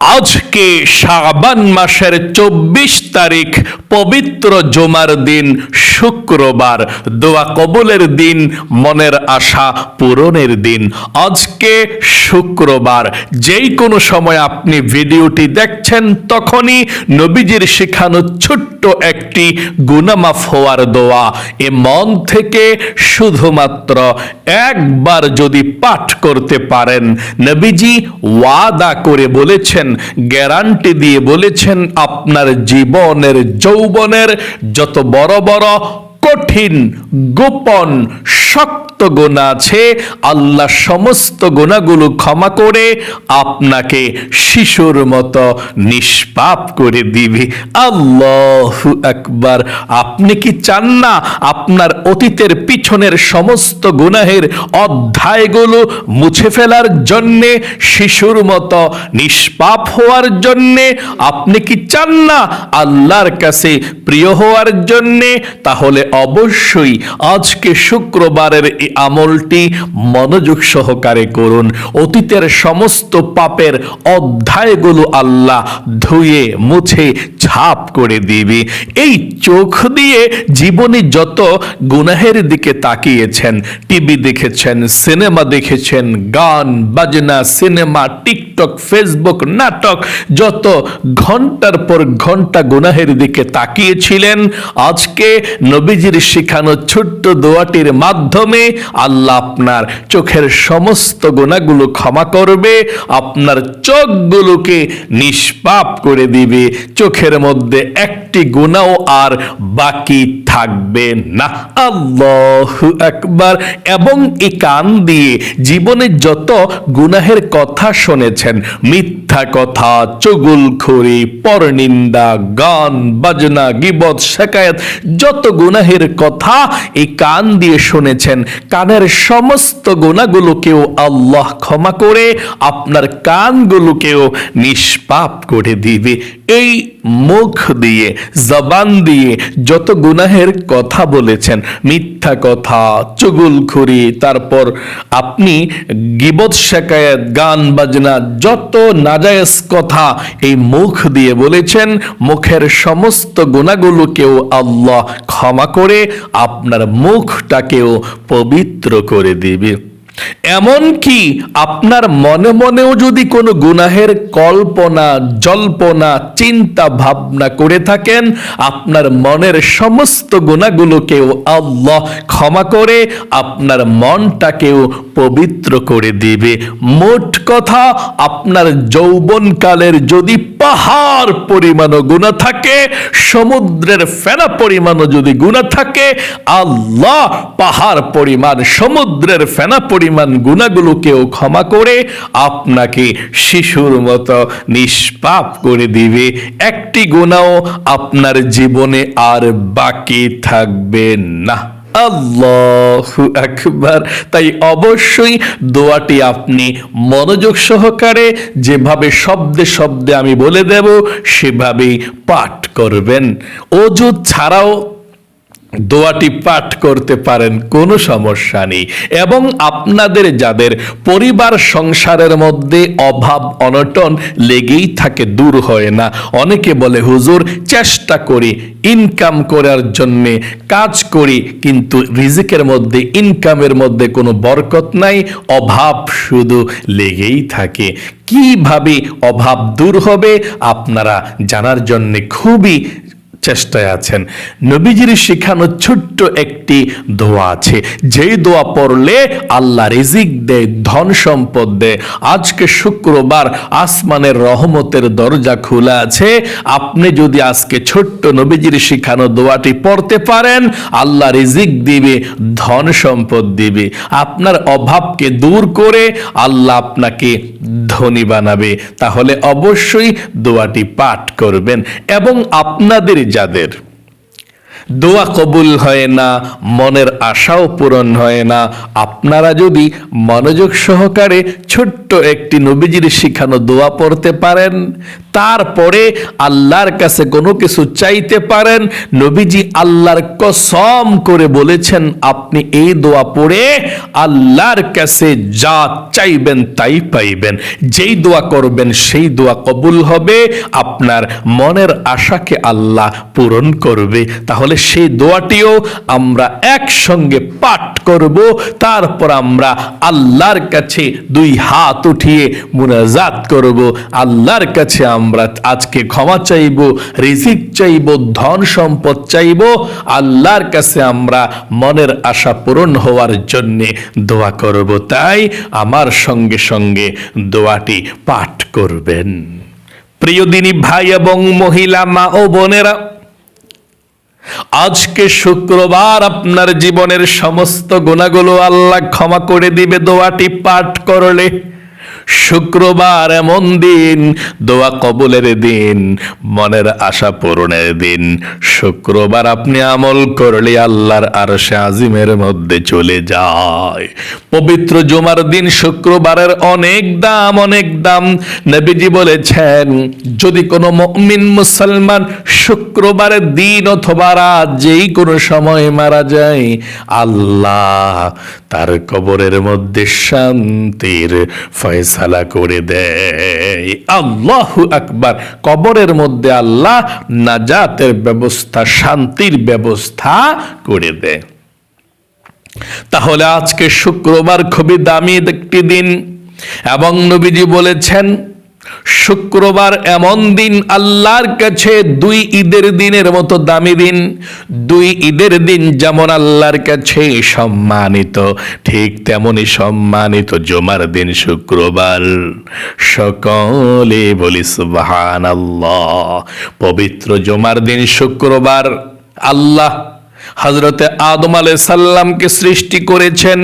আজকে শাবান মাসের চব্বিশ তারিখ, পবিত্র জমার দিন, শুক্রবার। দোয়া কবুলের দিন, মনের আশা পূরণের দিন। আজকে শুক্রবার। যেই কোনো সময় আপনি ভিডিওটি দেখছেন, তখনই নবীজির শেখানো ছোট্ট একটি গুনামাফ হওয়ার দোয়া। এ মন থেকে শুধুমাত্র একবার যদি পাঠ করতে পারেন, নবীজি ওয়াদা করে বলেছেন গ্যারান্টি দিয়ে বলেছেন আপনার জীবনের যৌবনের যত বড় বড় কঠিন গোপন শক্ত গোনা আছে, আল্লাহ সমস্ত গোনাগুলো ক্ষমা করে আপনাকে শিশুর মতো নিষ্পাপ করে দিবে। আল্লাহ আকবার। আপনি কি চান না আপনার অতীতের পিছনের সমস্ত গুনাহের অধ্যায়গুলো মুছে ফেলার জন্যে, শিশুর মতো নিষ্পাপ হওয়ার জন্যে? আপনি কি চান না আল্লাহর কাছে প্রিয় হওয়ার জন্যে? তাহলে অবশ্যই আজকে শুক্রবারের এই আমলটি মনোযোগ সহকারে করুন। অতীতের সমস্ত পাপের অধ্যায়গুলো আল্লাহ ধুয়ে, মুছে, ছাপ করে দিবে। এই চোখ দিয়ে জীবনে যত গুনাহের দিকে তাকিয়েছেন, টিভি দেখেছেন, সিনেমা দেখেছেন, গান, বাজনা, সিনেমা টিকটক, ফেসবুক, নাটক, যত ঘণ্টার পর ঘণ্টা গুনাহের দিকে তাকিয়েছিলেন, আজকে নবীজির শেখানো ছোট্ট দোয়াটির মাধ্যমে আল্লাহ আপনার চোখের সমস্ত গুণাগুলো ক্ষমা করবে, আপনার চোখগুলোকে নিষ্পাপ করে দিবে, চোখের মধ্যে একটি গুণাও আর বাকি থাকবে না। আল্লাহ একবার এবং এই কান দিয়ে জীবনে যত গুনাহের কথা শুনেছেন মিথ্যা কথা চুগুলখুরি পরনিন্দা, গান, বাজনা, গিবত শেখায়ত যত গুনাহের কথা এই কান দিয়ে শুনেছেন, কানের সমস্ত গুণাগুলোকেও আল্লাহ ক্ষমা করে আপনার কানগুলোকেও নিষ্পাপ করে দিবে। এই মুখ দিয়ে, জবান দিয়ে যত গুনাহের কথা বলেছেন, মিথ্যা কথা চুগুলখুরি তারপর আপনি গিবত শেখায়ত গান, বাজনা, যত নাজায়েজ কথা এই মুখ দিয়ে বলেছেন, মুখের সমস্ত গুণাগুলোকেও আল্লাহ ক্ষমা করে আপনার মুখটাকেও পবিত্র করে দিবে। এমনকি আপনার মনে মনেও যদি কোনো গুনাহের কল্পনা, জল্পনা, চিন্তা, ভাবনা করে থাকেন, আপনার মনের সমস্ত গুণাগুলোকেও আল্লাহ ক্ষমা করে, আপনার মনটাকেও পবিত্র করে দিবে। মোট কথা, আপনার যৌবনকালের যদি পাহাড় পরিমাণও গুণা থাকে, সমুদ্রের ফেনা পরিমাণও যদি গুণা থাকে, আল্লাহ পাহাড় পরিমাণ সমুদ্রের ফেনা পরিমাণ গুণাগুলোকেও ক্ষমা করে আপনাকে শিশুর মতো নিষ্পাপ করে দিবে। একটি গুণাও আপনার জীবনে আর বাকি থাকবে না। আল্লাহ একবার তাই অবশ্যই দোয়াটি আপনি মনোযোগ সহকারে যেভাবে শব্দে শব্দে আমি বলে দেব, সেভাবেই পাঠ করবেন। অজু ছাড়াও দোয়াটি পাঠ করতে পারেন, কোনো সমস্যা নেই। এবং আপনাদের, যাদের পরিবার সংসারের মধ্যে অভাব, অনটন লেগেই থাকে, দূর হয় না। অনেকে বলে, হুজুর, চেষ্টা করি ইনকাম করার জন্যে কাজ করি, কিন্তু রিজিকের মধ্যে ইনকামের মধ্যে কোনো বরকত নাই, অভাব শুধু লেগেই থাকে। কীভাবে অভাব দূর হবে, আপনারা জানার জন্যে খুবই চেষ্টায় আছেন। নবীজির শিখানো ছোট্ট একটি দোয়া আছে। যেই দোয়া পড়লে আল্লাহ রিজিক দেয়, ধন সম্পদ দেয়। আজকে শুক্রবার আসমানের রহমতের দরজা খোলা আছে। আপনি যদি আজকে ছোট্ট নবীজির শিখানো দোয়াটি পড়তে পারেন, আল্লাহ রিজিক দিবে, ধন সম্পদ দিবে। আপনার অভাবকে দূর করে আল্লাহ আপনাকে ধনী বানাবে। তাহলে অবশ্যই দোয়াটি পাঠ করবেন এবং আপনাদের যাদের। দোয়া কবুল হয় না, মনের আশাও পূরণ হয় না। আপনারা যদি মনোযোগ সহকারে ছোট্ট একটি নবীজির শিখানো দোয়া পড়তে পারেন তারপরে আল্লাহর কাছে কোনো কিছু চাইতে পারেন, নবীজি আল্লাহর কসম করে বলেছেন, আপনি এই দোয়া পড়ে আল্লাহর কাছে যা চাইবেন তাই পাইবেন। যেই দোয়া করবেন সেই দোয়া কবুল হবে, আপনার মনের আশাকে আল্লাহ পূরণ করবে। তাহলে সেই দোয়াটিও আমরা একসঙ্গে পাঠ করব, তারপর আমরা আল্লাহর কাছে দুই হাত উঠিয়ে মুনাজাত করব। আল্লাহর কাছে আমরা আজকে ক্ষমা চাইব, রিজিক চাইব, ধন সম্পদ চাইব। আল্লাহর কাছে আমরা মনের আশা পূরণ হওয়ার জন্যে দোয়া করব। তাই আমার সঙ্গে সঙ্গে দোয়াটি পাঠ করবেন। প্রিয় দিনী ভাই এবং মহিলা, মা ও বোনেরা, আজকে শুক্রবার আপনার জীবনের সমস্ত গুণাগুলো আল্লাহ ক্ষমা করে দিবে। দোয়াটি পাঠ করলে শুক্রবার এমন দিন, দোয়া কবুলের দিন, মনের আশা পূরণের দিন। শুক্রবার আপনি আমল করলে আল্লাহর আরশে আজিমের মধ্যে চলে যায়। পবিত্র জুমার দিন শুক্রবারের অনেক দাম অনেক দাম। নবীজি বলেছেন, যদি কোনো মুমিন মুসলমান শুক্রবারের দিন অথবা রাত যেই কোনো সময় মারা যায়, আল্লাহ তার কবরের মধ্যে শান্তির ফয়সালা করে দেয়। আল্লাহ আকবার। কবরের মধ্যে আল্লাহ নাজাতের ব্যবস্থা, শান্তির ব্যবস্থা করে দেয়। তাহলে আজকে শুক্রবার খুবই দামি একটি দিন। এবং নবীজি বলেছেন শুক্রবার এমন দিন আল্লাহর কাছে দুই ঈদের দিনের মতো দামি দিন। দুই ঈদের দিন যেমন আল্লাহর কাছে সম্মানিত, ঠিক তেমনি সম্মানিত জমার দিন শুক্রবার। সকলে বলি সুবাহান পবিত্র জমার দিন শুক্রবার আল্লাহ হজরতে আদম আলাই সাল্লামকে সৃষ্টি করেছেন।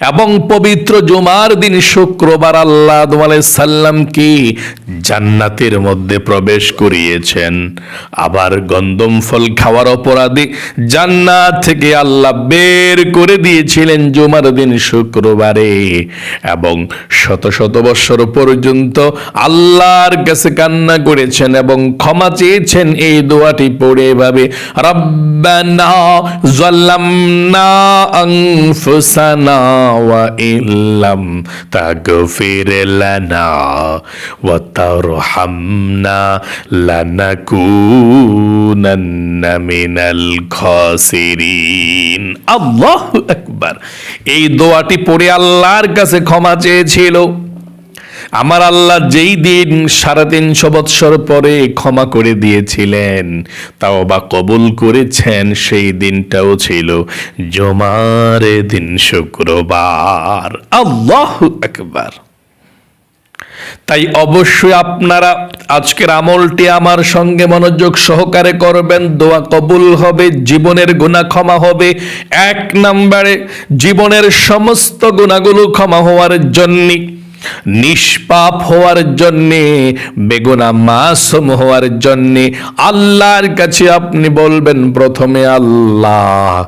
এবং পবিত্র জুমার দিন শুক্রবার আল্লাহ সাল্লামকে জান্নাতের মধ্যে প্রবেশ করিয়েছেন। আবার গন্দম ফল খাওয়ার অপরাধী জান্নাত থেকে আল্লাহ বের করে দিয়েছিলেন জুমার দিন শুক্রবারে। এবং শত শত বৎসর পর্যন্ত আল্লাহর কাছে কান্না করেছেন এবং ক্ষমা চেয়েছেন এই দোয়াটি পড়ে এভাবে, রব্বানা জাল্লামনা ওয়া ইল্লাম তাগফির লানা ওয়া তারহামনা লানাকুনান্না মিনাল খাসিরিন আল্লাহু আকবার এই দোয়াটি পড়ে আল্লাহর কাছে ক্ষমা চেয়েছিল। আমার আল্লাহ যেই দিন সাড়ে তিনশো বৎসর পরে ক্ষমা করে দিয়েছিলেন তাও বা কবুল করেছেন, সেই দিনটাও ছিল জমার দিন শুক্রবার। আল্লাহ একবার তাই অবশ্যই আপনারা আজকের আমলটি আমার সঙ্গে মনোযোগ সহকারে করবেন, দোয়া কবুল হবে, জীবনের গুণা ক্ষমা হবে, এক নম্বরে জীবনের সমস্ত গুণাগুলো ক্ষমা হওয়ার জন্যে। নিষ্পাপ হওয়ার জন্যে, বেগুনা মাসুম হওয়ার জন্যে আল্লাহর কাছে আপনি বলবেন, প্রথমে আল্লাহ,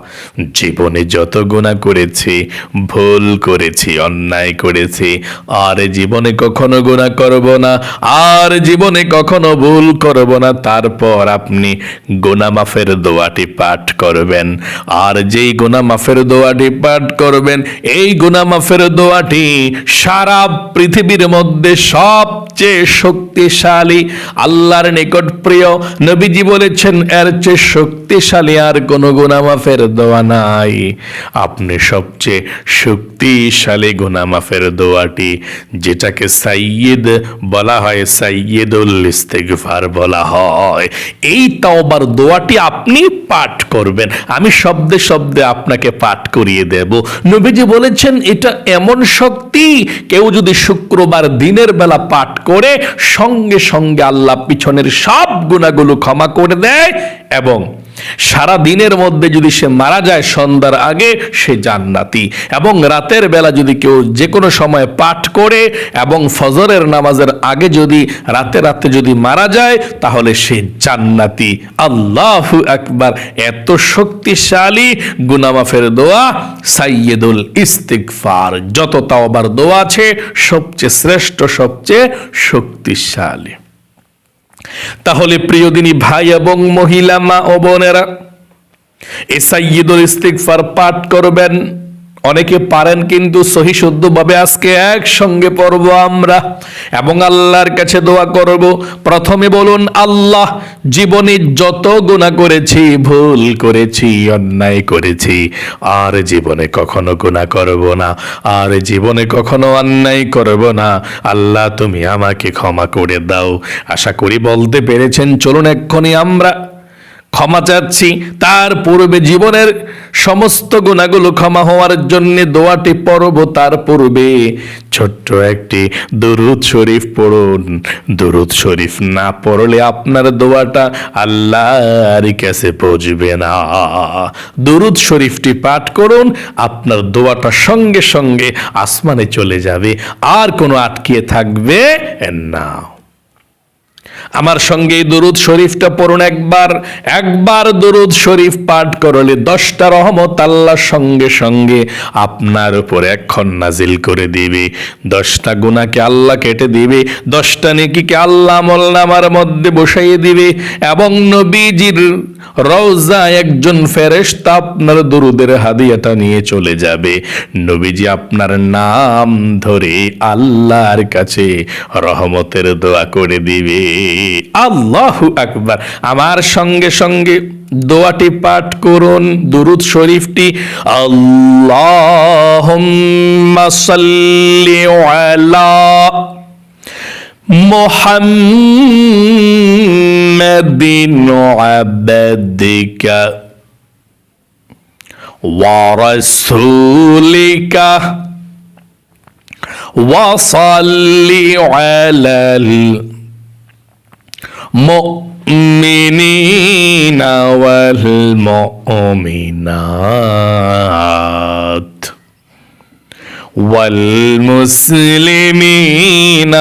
জীবনে যত গুণা করেছি, ভুল করেছি, অন্যায় করেছি, আর জীবনে কখনো গুণা করব না, আর জীবনে কখনো ভুল করব না, তারপর আপনি গুণা মাফের দোয়াটি পাঠ করবেন। আর যেই গুণা মাফের দোয়াটি পাঠ করবেন, এই গুণা মাফের দোয়াটি সারা পৃথিবীর মধ্যে সবচেয়ে শক্তিশালী, আল্লাহর নিকট প্রিয় নবীজি বলেছেন, এর চেয়ে শক্তিশালী আর কোনো গুনামাফের দোয়া নাই। আপনি সবচেয়ে শক্তিশালী গুনামাফের দোয়াটি, যেটাকে সাইয়্যিদ বলা হয় সাইয়েদুল ইস্তেগফার বলা হয়। এই তাওবার দোয়াটি আপনি পাঠ করবেন। আমি শব্দে শব্দে আপনাকে পাঠ করিয়ে দেব। নবীজি বলেছেন, এটা এমন শক্তি, কেউ যদি শুক্রবার দিনের বেলা পাঠ করে সঙ্গে সঙ্গে আল্লাহ পিছনের সব গুণাগুলো ক্ষমা করে দেয় এবং সারা দিনের মধ্যে যদি সে মারা যায় সন্ধ্যার আগে, সে জান্নাতি। এবং রাতের বেলা যদি কেউ যে কোনো সময় পাঠ করে এবং ফজরের নামাজের আগে যদি রাতে রাতে যদি মারা যায়, তাহলে সে জান্নাতি। আল্লাহ আকবার। এত শক্তিশালী গুনামাফের দোয়া সাইয়েদুল ইস্তিকফার যত তাওবার দোয়া আছে, সবচেয়ে শ্রেষ্ঠ, সবচেয়ে শক্তিশালী। তাহলে প্রিয় প্রিয়দিনী ভাই এবং মহিলা মা ও বোনেরা এ সাইয়দুল ইস্তিগফার পাঠ করবেন। অনেকে পারেন কিন্তু সহি শুদ্ধভাবে আজকে একসঙ্গে পড়ব আমরা। এবং আল্লাহর কাছে দোয়া করব। প্রথমে বলুন, আল্লাহ, জীবনে যত গুণা করেছি, ভুল করেছি, অন্যায় করেছি, আর জীবনে কখনো গুণা করব না, আর জীবনে কখনো অন্যায় করব না। আল্লাহ, তুমি আমাকে ক্ষমা করে দাও। আশা করি বলতে পেরেছেন। চলুন এক্ষুনি আমরা ক্ষমা চাচ্ছি। তার পূর্বে জীবনের সমস্ত গুণাগুলো ক্ষমা হওয়ার জন্য দোয়াটি পড়ব, তার পূর্বে ছোট্ট একটি দুরুদ শরীফ পড়ুন। দুরুদ শরীফ না পড়লে আপনার দোয়াটা আল্লাহর কাছে পৌঁছবে না। দুরুদ শরীফটি পাঠ করুন, আপনার দোয়াটা সঙ্গে সঙ্গে আসমানে চলে যাবে, আর কোনো আটকিয়ে থাকবে না। আমার সঙ্গে দুরুদ শরীফটা পড়ুন একবার একবার দুরুদ শরীফ পাঠ করলে দশটা রহমত আল্লাহর সঙ্গে সঙ্গে আপনার উপর এখন নাজিল করে দিবে। দশটা গুণাকে আল্লাহ কেটে দিবে, দশটা নেকিকে আল্লাহ মোল্লামার মধ্যে বসাইয়ে দিবে এবং নবীজির রওজা একজন ফেরেশতা আপনার দরুদের হাদিয়াটা নিয়ে চলে যাবে। নবীজি আপনার নাম ধরে আল্লাহর কাছে রহমতের দোয়া করে দিবে। আল্লাহু আকবার আমার সঙ্গে সঙ্গে দোয়াটি পাঠ করুন দুরুদ শরীফটি আল্লাহুম্মা সাল্লি আলা محمد عبدك ورسولك وصل على المؤمنين والمؤمنات والمسلمين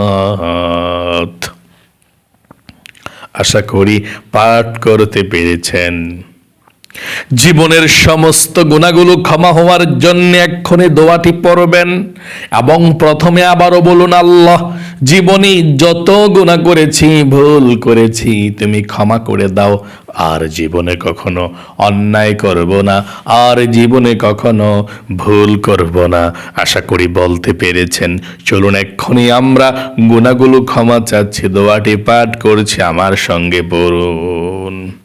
والمسلمات আশা করি পাঠ করতে পেরেছেন জীবনের সমস্ত গুণাগুলো ক্ষমা হওয়ার জন্য এক্ষণে দোয়াটি পড়বেন এবং প্রথমে আবারও বলুন, আল্লাহ, জীবনে যত গুণা করেছি, ভুল করেছি, তুমি ক্ষমা করে দাও। আর জীবনে কখনো অন্যায় করব না, আর জীবনে কখনো ভুল করব না। আশা করি বলতে পেরেছেন। চলুন, এক্ষুনি আমরা গুণাগুলো ক্ষমা চাচ্ছি, দোয়াটি পাঠ করছি। আমার সঙ্গে পড়ুন।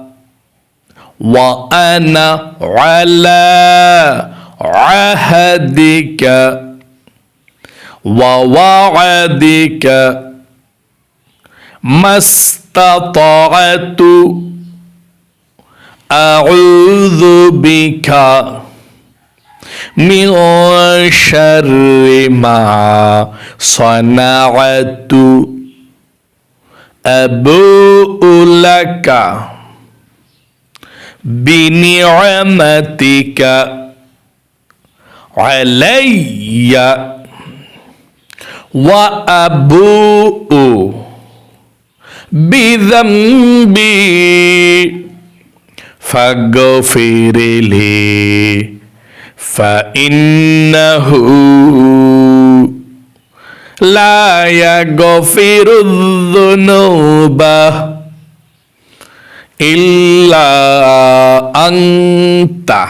وأنا على عهدك ووعدك ما استطعت أعوذ بك من شر ما صنعت. أبوء لك. بنعمتك علي وأبوء بذنبي. فاغفر لي فإنه لا يغفر الذنوب. আংতা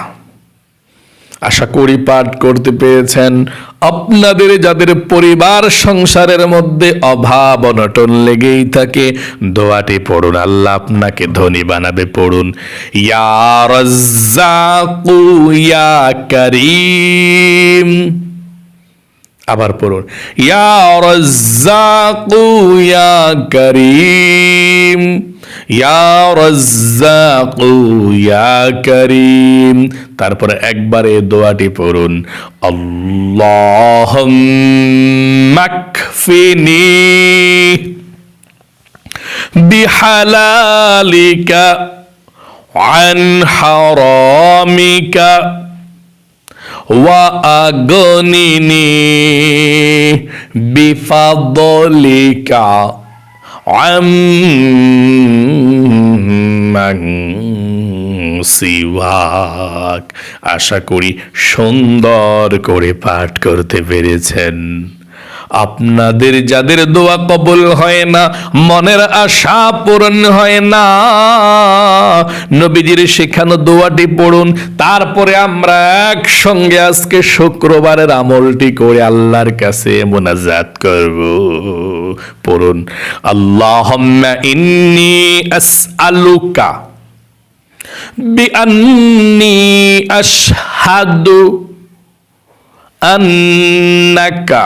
আশা করি পাঠ করতে পেরেছেন। আপনাদের, যাদের পরিবার সংসারের মধ্যে অভাব, অনটন লেগেই থাকে, দোয়াটি পড়ুন, আল্লাহ আপনাকে ধনী বানাবে, পড়ুন। আবার পড়ুন। ইয়া কারীম। করিম তারপরে একবারে দোয়াটি পড়ুন আল্লাহুম্মা কফিনি বিহালালিকা عن حرامك وأغنني بفضلك আশা করি সুন্দর করে পাঠ করতে পেরেছেন। আপনাদের যাদের দোয়া কবুল হয় না, মনের আশা পূরণ হয় না। নবীজির শেখানো দোয়াটি পড়ুন, তারপরে আমরা একসঙ্গে আজকে শুক্রবারের আমলটি করে আল্লাহর কাছে মোনাজাত করব। পড়ুন, আল্লাহুম্মা ইন্নি আসআলুকা বিআন্নি আশহাদু আন্নাকা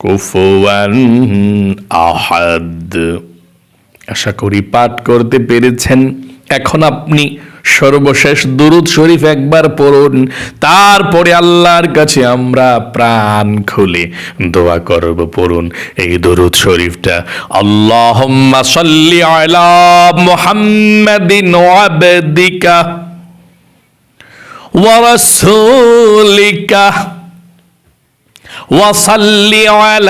কুফুয়ান আহাদ। আশা করি পাঠ করতে পেরেছেন। এখন আপনি সর্বশেষ দুরুদ শরীফ একবার পড়ুন। তারপরে আল্লাহর কাছে আমরা প্রাণ খুলে দোয়া করব, পড়ুন। এই দুরুদ শরীফটা, আল্লাহুম্মা সাল্লি আলা মুহাম্মাদিন আবদিকা ওয়া রাসূলিকা। ওয়াসাল্লি ওয়াল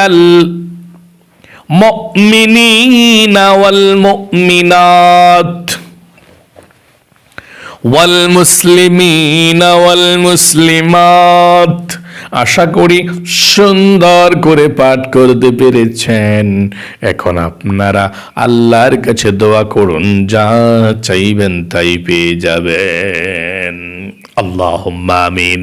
আশা করি সুন্দর করে পাঠ করতে পেরেছেন। এখন আপনারা আল্লাহর কাছে দোয়া করুন, যা চাইবেন তাই পেয়ে যাবেন। আল্লাহ মামিন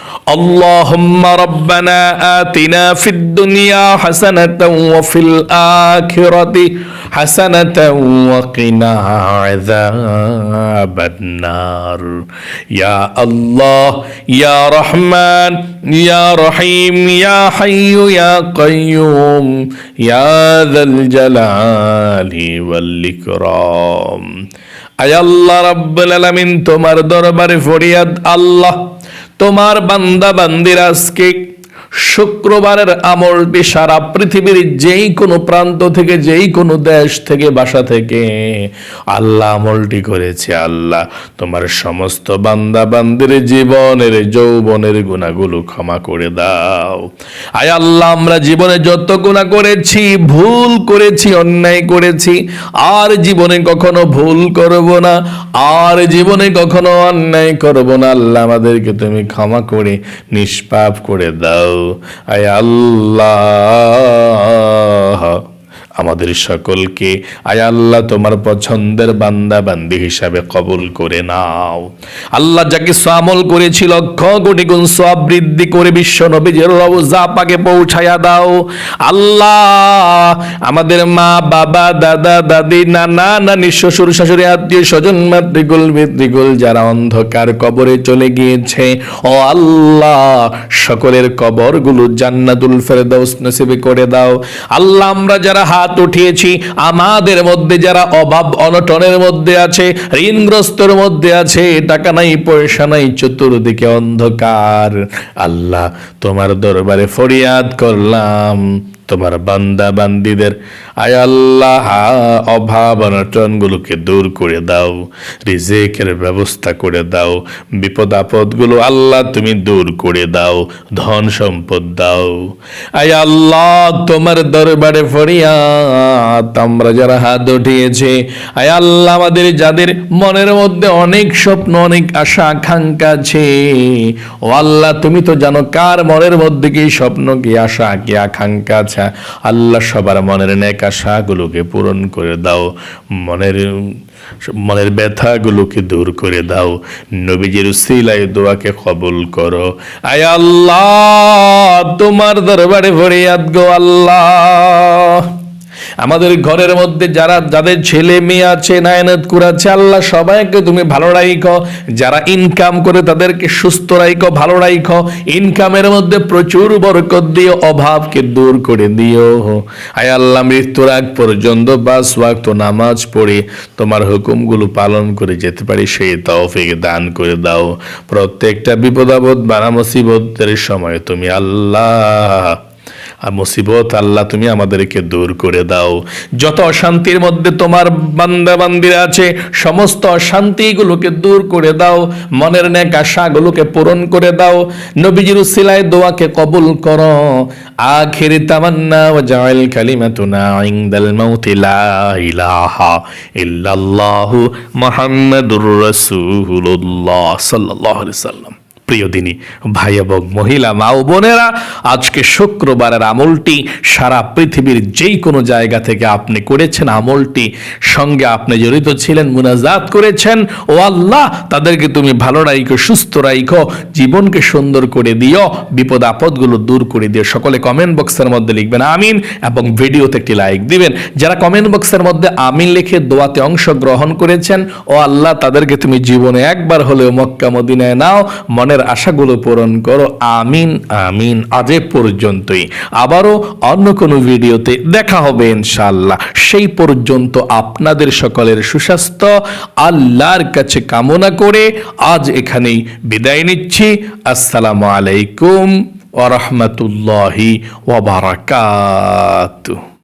اللهم ربنا آتنا في الدنيا حسنة وفي الآخرة حسنة وقنا عذاب النار يا الله يا رحمن يا رحيم يا حي يا قيوم يا ذا الجلال والإكرام আয় আল্লাহ রাব্বুল আলামিন তোমার দরবারে ফরিয়াদ আল্লাহ তোমার বান্দা বান্দির আজকে শুক্রবারের আমলটি সারা পৃথিবীর যেই কোনো প্রান্ত থেকে, যেই কোনো দেশ থেকে, বাসা থেকে। আল্লাহ আমলটি করেছে, আল্লাহ তোমার সমস্ত বান্দা বান্দির জীবনের, যৌবনের গুণাগুলো ক্ষমা করে দাও। আয় আল্লাহ, আমরা জীবনে যত গুণা করেছি, ভুল করেছি, অন্যায় করেছি, আর জীবনে কখনো ভুল করব না, আর জীবনে কখনো অন্যায় করব না, আল্লাহ আমাদেরকে তুমি ক্ষমা করে, নিষ্পাপ করে দাও। আয় আল্লাহ। আমাদের সকলকে, আয় আল্লাহ তোমার পছন্দের বান্দা বান্দি হিসাবে কবুল করে নাও। আল্লাহ যাকে সামল করেছি লক্ষ কোটি গুণ সব বৃদ্ধি করে বিশ্ব নবীজের রওজা পাকে পৌঁছায়া দাও। আল্লাহ আমাদের মা, বাবা, দাদা, দাদি, নানা, নানি, শ্বশুর, শাশুড়ি, আত্মীয় স্বজন, মাতৃকুল, পিতৃকুল যারা অন্ধকার কবরে চলে গিয়েছে, ও আল্লাহ সকলের কবরগুলো জান্নাতুল ফেরদাউস নসিবে করে দাও। আল্লাহ আমরা যারা হাত উঠিয়েছি। আমাদের মধ্যে যারা অভাব অনটনের মধ্যে আছে, ঋণগ্রস্তর মধ্যে আছে, টাকা নাই, পয়সা নাই, চতুর্দিকে অন্ধকার। আল্লাহ তোমার দরবারে ফরিয়াদ করলাম। তোমার বান্দা বান্দিদের। আয় আল্লাহ, অভাব অনটনগুলোকে দূর করে দাও, রিজেকের ব্যবস্থা করে দাও বিপদ আপদগুলো আল্লাহ তুমি দূর করে দাও, ধন সম্পদ দাও। আয় আল্লাহ, তোমার দরবারে ফরিয়াদ, আমরা যারা হাত উঠিয়েছে, আয় আল্লাহ, আমাদের যাদের মনের মধ্যে অনেক স্বপ্ন, অনেক আশা, আকাঙ্ক্ষা আছে, ও আল্লাহ, তুমি তো জানো কার মনের মধ্যে কি স্বপ্ন, কি আশা, কি আকাঙ্ক্ষা আছে? আল্লাহ সবার মনের নেক আশাগুলোকে পূরণ করে দাও। মনের মনের ব্যথাগুলোকে দূর করে দাও। নবীজির সিলাই দোয়াকে কবুল করো। আয় আল্লাহ, তোমার দরবারে ফরিয়াদ গো আল্লাহ। আমাদের ঘরের মধ্যে যারা, যাদের ছেলে মেয়ে আছে নায়নাত কুরাচ্ছে আল্লাহ সবাইকে তুমি ভালো রাখো যারা ইনকাম করে তাদেরকে সুস্থ রাখো ভালো রাখো ইনকামের মধ্যে প্রচুর বরকত দিও, অভাবকে দূর করে দিও। আয় আল্লাহ, মৃত্যুর আগ পর্যন্ত বাস ওয়াক্ত নামাজ পড়ে তোমার হুকুমগুলো পালন করে যেতে পারি, সেই তৌফিক দান করে দাও। প্রত্যেকটা বিপদাবদ বানা মুসিবতের সময় তুমি আল্লাহ আর মুসিবত আল্লাহ তুমি আমাদেরকে দূর করে দাও। যত অশান্তির মধ্যে তোমার বান্দা আছে, সমস্ত অশান্তিগুলোকে দূর করে দাও। মনের নেক আশাগুলোকে পূরণ করে দাও। নবীজির উসিলায় দোয়াকে কবুল করো। আখির তামান্না ওয়া জাআল কালিমাতুনা ইনদাল মাউতি লা ইলাহা ইল্লাল্লাহু মুহাম্মাদুর রাসূলুল্লাহ সাল্লাল্লাহু আলাইহি সাল্লাম প্রিয় দিনী, ভাই এবং মহিলা, মা ও বোনেরা, আজকে শুক্রবারের আমলটি সারা পৃথিবীর যেই কোনো জায়গা থেকে আপনি করেছেন। আমলটি সঙ্গে আপনি জড়িত ছিলেন, মুনাজাত করেছেন। ও আল্লাহ, তাদেরকে তুমি ভালো রাইখো, সুস্থ রাইখো, জীবনকে সুন্দর করে দিও, বিপদ আপদগুলো দূর করে দিও। সকলে কমেন্ট বক্সের মধ্যে লিখবেন, আমিন, এবং ভিডিওতে একটি লাইক দিবেন। যারা কমেন্ট বক্সের মধ্যে আমিন লিখে দোয়াতে অংশগ্রহণ করেছেন, ও আল্লাহ, তাদেরকে তুমি জীবনে একবার হলেও মক্কা, মদিনায় নাও। মনের আশাগুলো পূরণ করো। আমিন আমিন। আজ পর্যন্তই। আবারও অন্য কোনো ভিডিওতে দেখা হবে ইনশাআল্লাহ। সেই পর্যন্ত আপনাদের সকলের সুস্বাস্থ্য, আল্লাহর কাছে কামনা করে আজ এখানেই বিদায় নিচ্ছি। আসসালামু আলাইকুম ওরহমতুল্লাহি বারাকাতুহু